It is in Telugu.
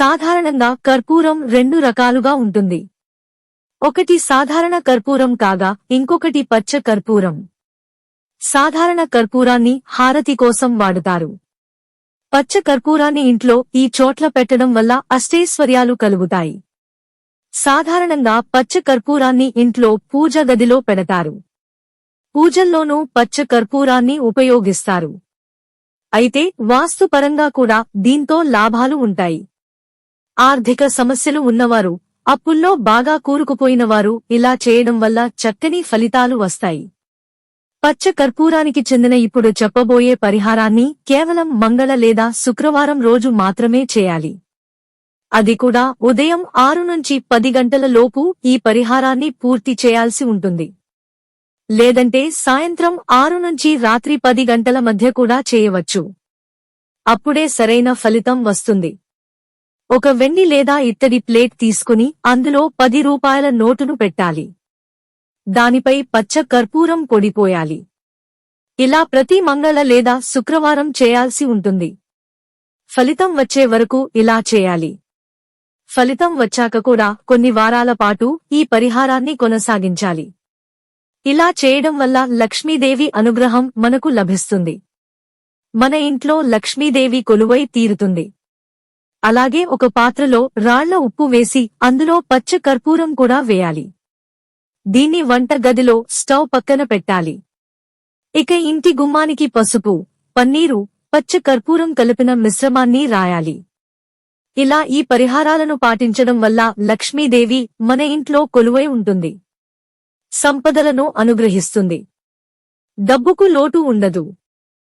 సాధారణంగా కర్పూరం రెండు రకాలుగా ఉంటుంది. ఒకటి సాధారణ కర్పూరం కాగా ఇంకొకటి పచ్చ కర్పూరం. సాధారణ కర్పూరాన్ని హారతి కోసం వాడుతారు. పచ్చ కర్పూరాన్ని ఇంట్లో ఈ చోట్ల పెట్టడం వల్ల అష్టైశ్వర్యాలు కలుగుతాయి. సాధారణంగా పచ్చ కర్పూరాన్ని ఇంట్లో పూజ గదిలో పెడతారు. పూజల్లోనూ పచ్చ కర్పూరాన్ని ఉపయోగిస్తారు. అయితే వాస్తుపరంగా కూడా దీంతో లాభాలు ఉంటాయి. ఆర్థిక సమస్యలు ఉన్నవారు అప్పుల్లో బాగా కూరుకుపోయినవారు ఇలా చేయడం వల్ల చక్కని ఫలితాలు వస్తాయి. పచ్చ కర్పూరానికి చెందిన ఇప్పుడు చెప్పబోయే పరిహారాన్ని కేవలం మంగళ లేదా శుక్రవారం రోజు మాత్రమే చేయాలి. అది కూడా ఉదయం ఆరు నుంచి పది గంటల లోపు ఈ పరిహారాన్ని పూర్తి చేయాల్సి ఉంటుంది. లేదంటే సాయంత్రం ఆరు నుంచి రాత్రి పది గంటల మధ్య కూడా చేయవచ్చు. అప్పుడే సరైన ఫలితం వస్తుంది. ఒక వెండి లేదా ఇత్తడి ప్లేట్ తీసుకుని అందులో పది రూపాయల నోటును పెట్టాలి. దానిపై పచ్చ కర్పూరం పొడిపోయాలి. ఇలా ప్రతి మంగళ లేదా శుక్రవారం చేయాల్సి ఉంటుంది. ఫలితం వచ్చే వరకు ఇలా చేయాలి. ఫలితం వచ్చాక కూడా కొన్ని వారాల పాటు ఈ పరిహారాన్ని కొనసాగించాలి. ఇలా చేయడం వల్ల లక్ష్మీదేవి అనుగ్రహం మనకు లభిస్తుంది. మన ఇంట్లో లక్ష్మీదేవి కొలువై తీరుతుంది. అలాగే ఒక పాత్రలో రాళ్ళ ఉప్పు వేసి అందులో పచ్చ కర్పూరం కూడా వేయాలి. దీన్ని వంట గదిలో స్టవ్ పక్కన పెట్టాలి. ఇక ఇంటి గుమ్మానికి పసుపు పన్నీరు పచ్చ కర్పూరం కలిపిన మిశ్రమాన్ని రాయాలి. ఇలా ఈ పరిహారాలను పాటించడం వల్ల లక్ష్మీదేవి మన ఇంట్లో కొలువై ఉంటుంది. సంపదలను అనుగ్రహిస్తుంది. డబ్బుకు లోటు ఉండదు.